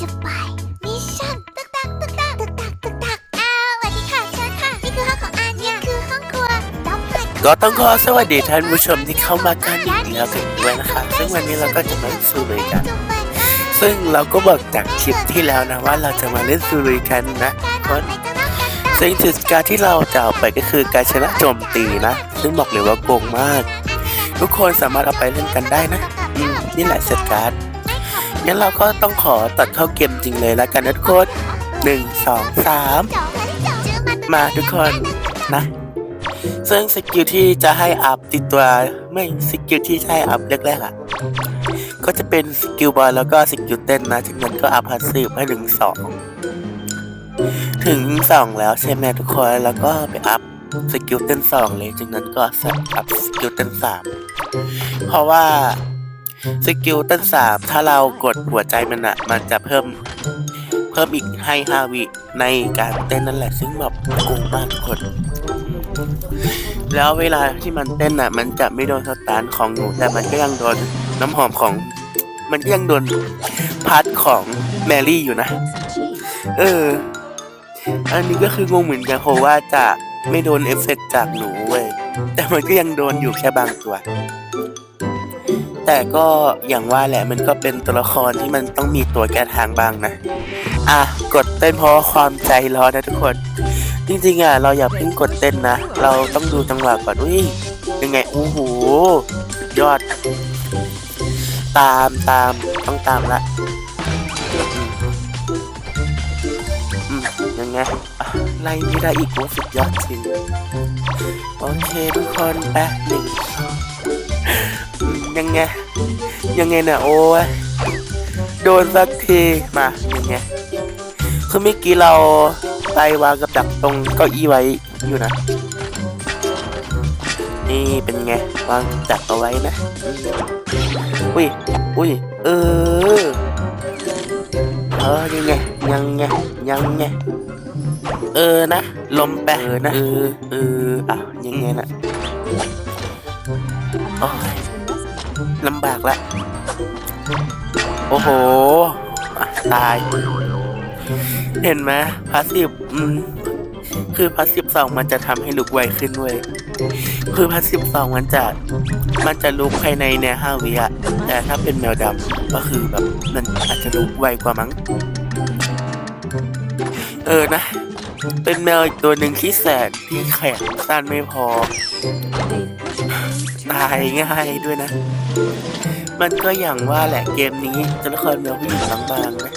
สบายมิชชั่นตึกตักตึกตักตึกตักตึกตักอ้าวสวัสดีค่ะเชิญค่ะ นี่คือห้องของอันเนี่ยคือห้องครัวต้องเปิดก็ต้องขอสวัสดีท่านผู้ชมที่เข้ามากันอีกแล้วกันด้วยนะครับซึ่งวันนี้เราก็จะมาเล่นซูรุยกันจุ่มเปิดได้ซึ่งเราก็บอกจากคลิปที่แล้วนะว่าเราจะมาเล่นซูรุยกันนะทุกคนไม่จะต้องกันได้ซึ่งจุดการที่เราจะเอาไปก็คือการชนะโจมตีนะ ซึ่งบอกเลยว่าโกงมาก ทุกคนสามารถเอาไปเล่นกันได้นะอืมนี่แหละเซตการ์ด งั้นเราก็ต้องขอตัดเข้าเกมจริงเลยแล้วกันนะทุกคนหนึ่งสองสามเจาะให้เจาะชื่อมันมาทุกคนนะซึ่งสกิลที่จะให้อัพติดตัวไม่สกิลที่จะให้อัพแรกๆอะก็จะเป็นสกิลบอลแล้วก็สกิลเต้นนะจากนั้นก็อัพพาสซีฟให้ถึงสองถึงสองแล้วใช่ไหมทุกคนแล้วก็ไปอัพสกิลเต้นสองเลยจากนั้นก็สับอัพสกิลเต้นสามเพราะว่า สกิลเต้นสามถ้าเรากดหัวใจมันอะมันจะเพิ่ม เพิ่มอีกให้ห้าวิในการเต้นนั่นแหละ ซึ่งแบบโกงมากทุกคน แล้วเวลาที่มันเต้นอะมันจะไม่โดนสตาร์ทของหนู แต่มันก็ยังโดนน้ำหอมของ มันก็ยังโดนพาร์ทของแมรี่อยู่นะ เออ อันนี้ก็คืองงเหมือนกันเพราะว่าจะไม่โดนเอฟเฟกต์จากหนูเว้ย แต่มันก็ยังโดนอยู่แค่บางตัว แต่ก็อย่างว่าแหละมันก็เป็นตัวละครที่มันต้องมีตัวแก้ทางบ้างนะ อะ กดเต้นเพราะความใจร้อนนะทุกคน จริงๆอะเราอย่าเพิ่งกดเต้นนะ เราต้องดูจังหวะก่อนอุ้ยยังไงโอ้โหยอด ตามตามต้องตามละยังไงไล่ไม่ได้อีกโอ้สุดยอดจริง โอเคทุกคนแป๊บหนึ่ง ยังไง ยังไงเนี่ยโอ้ยโดนสักทีมายังไงคือเมื่อกี้เราไปวางกับดักตรงเก้าอี้ไว้อยู่นะ นี่เป็นไงวางดักเอาไว้นะอืมอุ้ยอุ้ยเออเออยังไงยังไงยังไงเออนะลมแปะเออนะเออเอออะยังไงนะโอ้ย ลำบากละ โอ้โห ตาย เห็นไหมพาสซีฟคือพาสซีฟสองมันจะทำให้ลุกไวขึ้นด้วย คือพาสซีฟสองมันจะ มันจะลุกภายในเนี่ยห้าวิอะแต่ถ้าเป็นแมวดำก็คือแบบมันอาจจะลุกไวกว่ามั้ง เออนะ เป็นแมวอีกตัวหนึ่งที่แสนที่แข็งสั้นไม่พอ ตายง่ายด้วยนะ มันก็อย่างว่าแหละเกมนี้ตัวละครแมวผู้หญิงบางๆนะ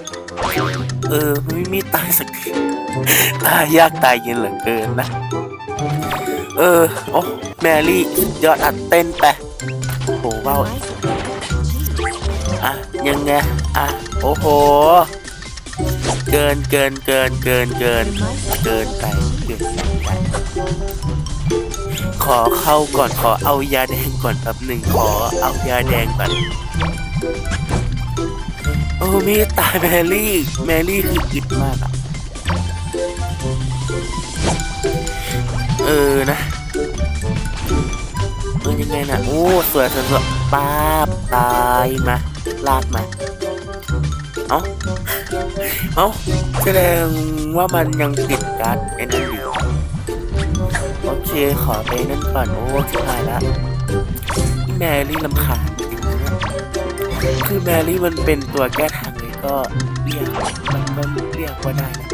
เออไม่มีตายสักทีตายยากตายเย็นเหลือเกินนะ เออ โอ้แมรี่ยอดอัดเต้นไปโอ้โหว้าอะ ยังไง อะ โอ้โห เกินเกินเกินเกินเกินเกินไปเกินไปขอเข้าก่อนขอเอายาแด ก่อนแป๊บหนึ่งขอเอายาแดงก่อนโอ้มีตายแมรี่ แมรี่คืออึดมากอะเออนะเออยังไงนะโอ้สวยสวยสวยป้าบตายมาลากมาเอ้าเอ้าแสดงว่ามันยังติดการ์ดไอ้นั่นอยู่โอเคขอไปนั่นก่อนโอ้ชิบหายละ แมรี่ลำคาญคือแมรี่มันเป็นตัวแก้ทางเลยก็เรียกมันก็เรียกว่าได้นะ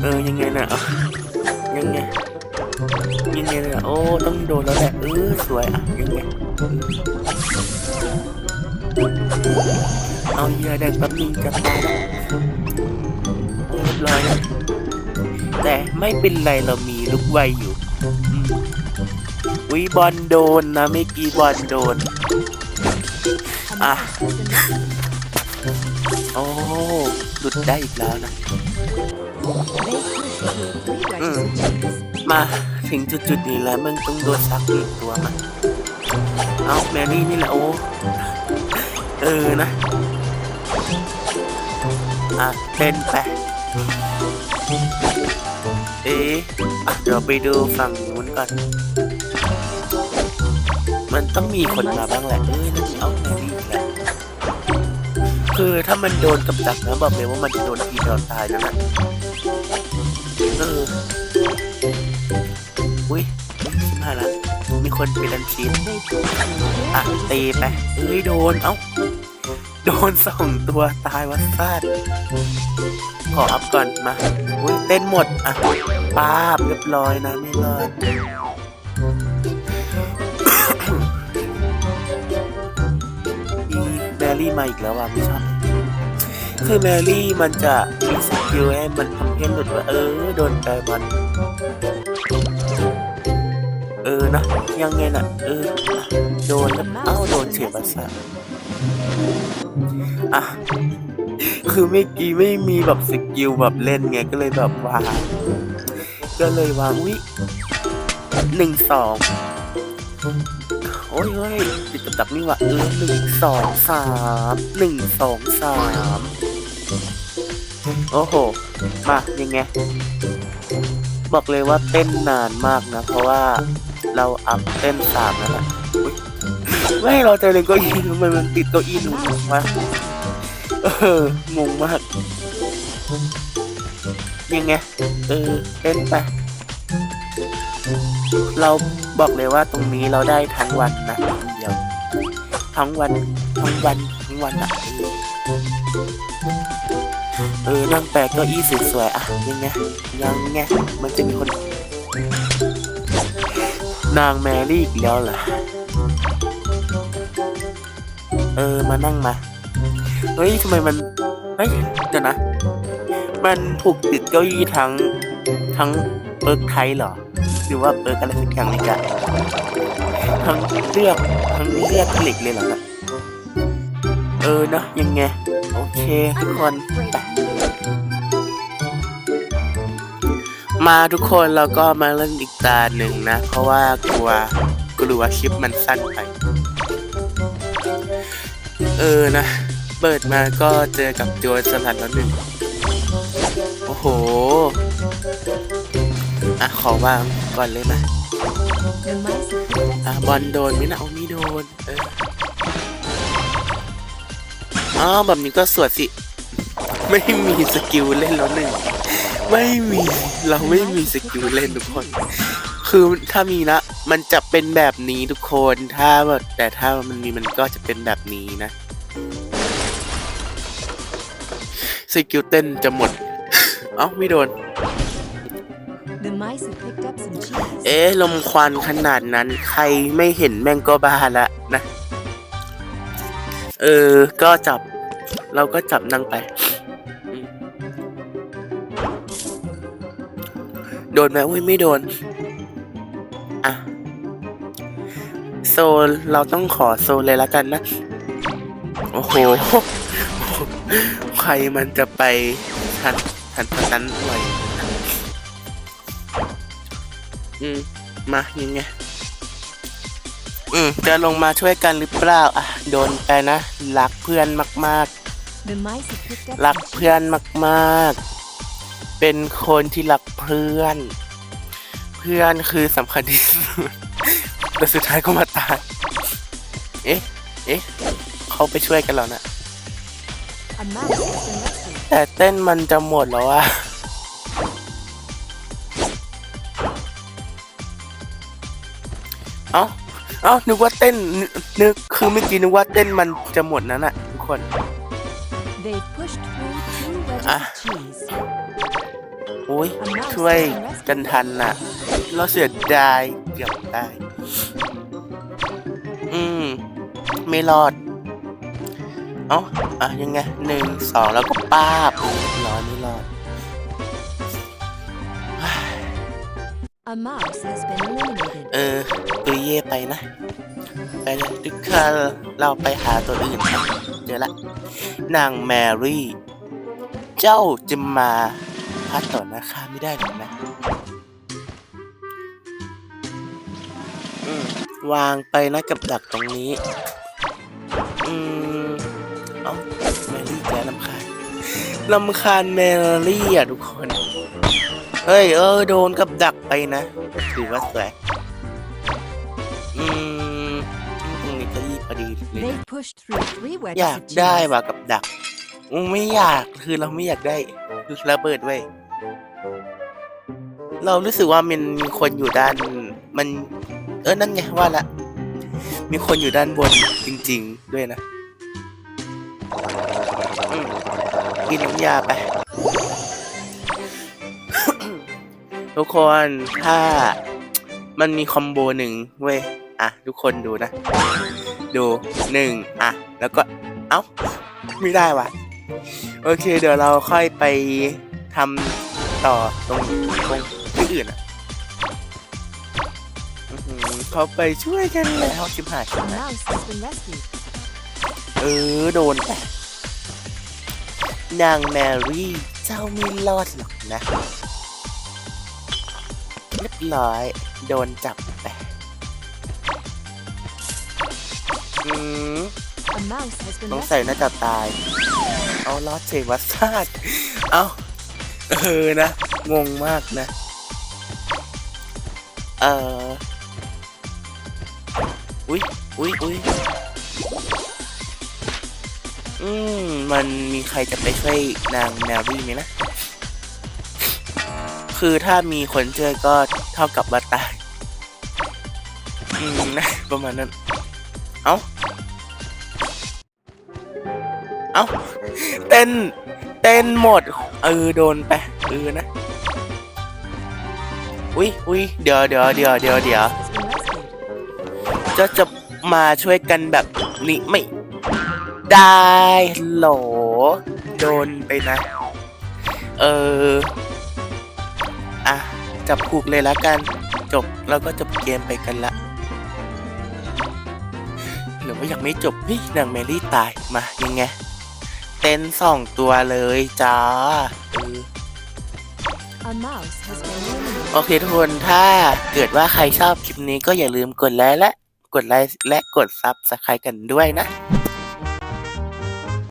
เออยังไงนะยังไงยังไงนะโอ้ต้องโดนแล้วแหละเออสวยอะยังไงเอาเหยื่อแดงแป๊บนึงจะตายแล้วเรียบร้อยแล้วแต่ไม่เป็นไรเรามีลูกไวอยู่ วิบอลโดนนะไม่อกี่บอลโดน อะ โอ้หลุดได้อีกแล้วนะ มาถึงจุดๆนี้แล้วมึงต้องโดนซักอีกตัวมาเอาแมรี่นี่แหละโอ้เออนะ อะเต้นไปเอ๊ะอะเดี๋ยวไปดูฝั่งนู้นก่อน มันต้องมีคนมาบ้างแหละเอ้ยนั่นเอาแมรี่อีกแล้วคือถ้ามันโดนกับดักนะบอกเลยว่ามันจะโดนทีเดียวตายแล้วนะเอออุ้ยมาละมีคนไปดันชีสอะตีไปเอ้ยโดนเอ้าโดนสองตัวตายวัดฟาดขออัพก่อนมาอุ้ยเต้นหมดอะป้าบเรียบร้อยนะไม่รอด รี่มาอีกแล้วอะไม่ชอบคือแมรี่มันจะมีสกิลให้มันทำให้หลุดว่าเออโดนแต่มัน เออนะยังไงน่ะ เออ โดนแล้วเอ้าโดนเฉียบประสาอะคือเมื่อกี้ไม่มีแบบสกิลแบบเล่นไงก็เลยแบบวางก็เลยวางวิหนึ่งสอง อ้ยเฮ้ยติดกับดักนี่หวะเออหนึ่งสองสามหนึ่งสองสามโอ้โห มายังไง บอกเลยว่าเต้นนานมากนะ เพราะว่าเราอัพเต้นสามแล้วล่ะไม่เราจเล่นเก้าอี้ทำไมมันติดเก้าอี้หนูวะเอองงมาก ยังไง เออเต้นไปเรา บอกเลยว่าตรงนี้เราได้ทั้งวันนะเดียว ทั้งวัน ทั้งวัน ทั้งวันอะเออนั่งแปลกเก้าอี้สวยๆอะยังไงยังไงมันจะมีคน นางแมรี่อีกแล้วเหรอเออมานั่งมา เฮ้ยทำไมมัน เฮ้ยเดี๋ยวนะ มันผูกติดเก้าอี้ทั้งทั้งเปิร์กไทยเหรอ หรือว่าเปิร์กอะไรสักอย่างนี่กันทั้งเลือกทั้งเลือกเหล็กเลยเหรอนะเออเนอะยังไง โอเค ทุกคนไปมาทุกคนเราก็มาเล่นอีกตาหนึ่งนะ เพราะว่ากลัวกลัวคลิปมันสั้นไป เออนะ เปิดมาก็เจอกับโจรสลัดแล้วหนึ่ง โอ้โห อะขอวางก่อนเลยนะอะบอลโดนไหมนะเอาไม่โดนเอออ๋อแบบนี้ก็สวดสิ ไม่มีสกิลเล่นแล้วหนึ่งไม่มีเราไม่มีสกิลเล่นทุกคน คือถ้ามีนะ มันจะเป็นแบบนี้ทุกคนถ้าแบบแต่ถ้ามันมีมันก็จะเป็นแบบนี้นะสกิลเต้นจะหมด เอ้าไม่โดน เอ๊ะ ลมควันขนาดนั้น ใครไม่เห็นแม่งก็บ้าละนะ เออ ก็จับ เราก็จับนั่งไป โดนไหมอุ้ยไม่โดน อะ โซนเราต้องขอโซนเลยละกันนะ โอ้โห ใครมันจะไปทันทันทันนั้นไหว อืม มายังไง อืม จะลงมาช่วยกันหรือเปล่า อะ โดนไปนะ รักเพื่อนมาก The mice have picked up ๆรัก some เพื่อนมาก ๆ เป็นคนที่รักเพื่อน เพื่อนคือสำคัญที่สุด แต่สุดท้ายก็มาตาย เอ๊ะ เอ๊ะ เขาไปช่วยกันแล้วนะ A mouse has been rescued. แต่เต้นมันจะหมดแล้วอะ เอ้าเอ้านึกว่าเต้นนึกนึกคือเมื่อกี้นึกว่าเต้นมันจะหมดนั่นน่ะทุกคน They've pushed through two wedges Ah. of cheese. โอ้ย A mouse ช่วย has been rescued. กันทันน่ะ เราเสียดายเกือบได้ อืม ไม่รอด เอ้าอะยังไงหนึ่งสองแล้วก็ป้าบร้อยไม่รอด เออตุยเย่ไปนะ ไปเลยทุกคนเราไปหาตัวอื่นกันเจอละ นางแมรี่ เจ้าจะมาพัดต่อหน้าข้าไม่ได้หรอกนะวางไปนะกับดักตรงนี้ อืม เอ้าแมรี่แกลำคาญลำคาญแมรี่อะทุกคน เฮ้ยเออโดนกับดักไปนะถือว่าสวยอืมตรงนี้ก็ยี่พอดีเลย They've pushed through three อยา wedges ก of ได้ cheese. ว่ะกับดักอืมไม่อยากคือเราไม่อยากได้ระเบิดไว้ยเรารู้สึกว่ามันมีคนอยู่ด้าน มัน เออนั่นไงว่าละ มีคนอยู่ด้านบนจริง ๆ ด้วยนะอืมกินน้ำยาไป ทุกคนถ้ามันมีคอมโบหนึ่งเว้ย อะ ทุกคนดูนะ ดูหนึ่งอะ แล้วก็ เอ้า ไม่ได้ว่ะ โอเค เดี๋ยวเราค่อยไปทำต่อตรงตรงที่อื่นอะเขาไปช่วยกันแล้วชิบหายเออ โดนไปนางแมรี่เจ้าไม่รอดหรอกนะ รียบร้อย โดนจับไปอืม A mouse has been ต้องใส่ rescued. น่าจะตาย เอาลอดเชวัสซาดเอาเออนะ งงมากนะ เอออุ๊ยอุ๊ยอุ๊ยอืม มันมีใครจะไปช่วยนางแมรี่ไหมนะ คือถ้ามีคนช่วยก็เท่ากับว่าตายอืมนะประมาณนั้น เอ้า เอ้า เต้น เต้นหมด เออ โดนไป เออ นะ อุ๊ยอุ๊ยเดี๋ยวเดี๋ยวเดี๋ยวเดี๋ยวเดี๋ยวจะจะมาช่วยกันแบบนี้ไม่ ได้โหล โดนไปนะ เออ จับผูกเลยละกัน จบแล้วก็จบเกมไปกันละ หรือว่ายังไม่จบเฮ้ยนางเมลี่ตายมายังไง เต้นสองตัวเลยจ้าโอเคทุกคนถ้าเกิดว่าใครชอบคลิปนี้ก็อย่าลืมกดไลค์และกดไลค์และกดซับสไครต์กันด้วยนะ